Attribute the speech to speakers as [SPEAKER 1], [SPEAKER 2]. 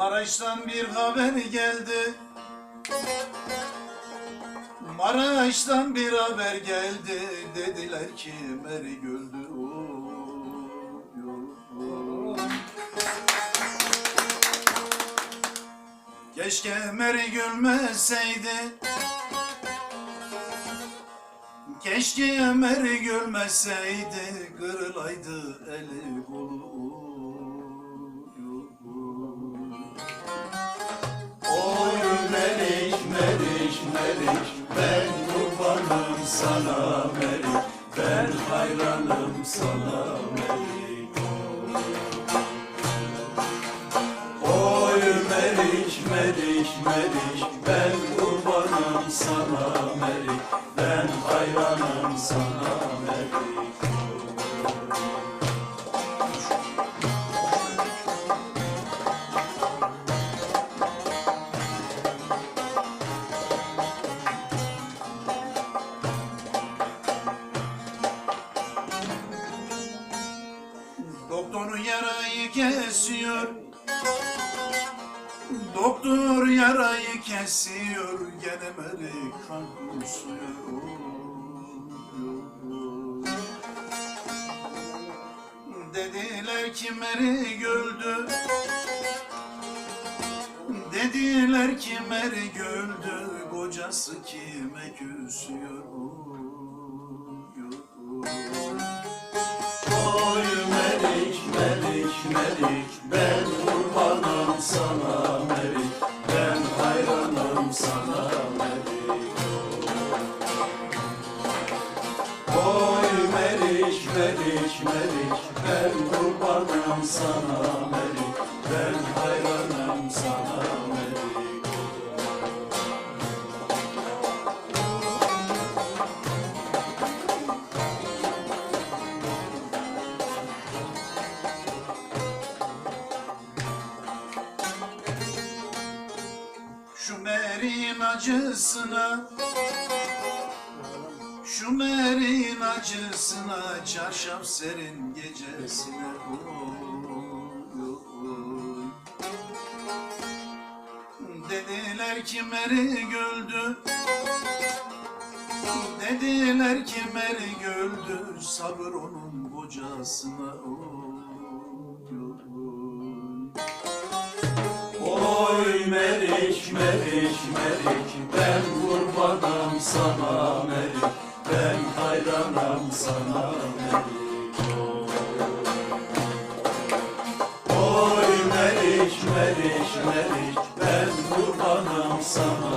[SPEAKER 1] Maraş'tan bir haber geldi. Maraş'tan bir haber geldi. Dediler ki Meri oy. Keşke Meri gülmeseydi. Keşke Meri gülmeseydi. Kırılaydı eli kolu.
[SPEAKER 2] Melik ben kurbanım sana melik ben hayranım sana melik Oy melik melik melik ben kurbanım sana melik ben hayranım sana melik
[SPEAKER 1] yarayı kesiyor. Doktor yarayı kesiyor Gene melik kan kusuyor Dediler ki Meri öldü Dediler ki Meri öldü Kocası kime küsüyor
[SPEAKER 2] melik ben kurbanım sana melik. Ben hayranım sana melik. Oy melik melik melik. Ben kurbanım sana melik. Ben
[SPEAKER 1] Şu merin acısına Şu merin acısına Çarşaf serin gecesine oy. Dediler ki Meri öldü Dediler ki Meri öldü Sabır onun kocasına
[SPEAKER 2] oy. Melik melik melik ben kurbanım sana melik ben hayranım sana melik Oy melik melik melik ben kurbanım sana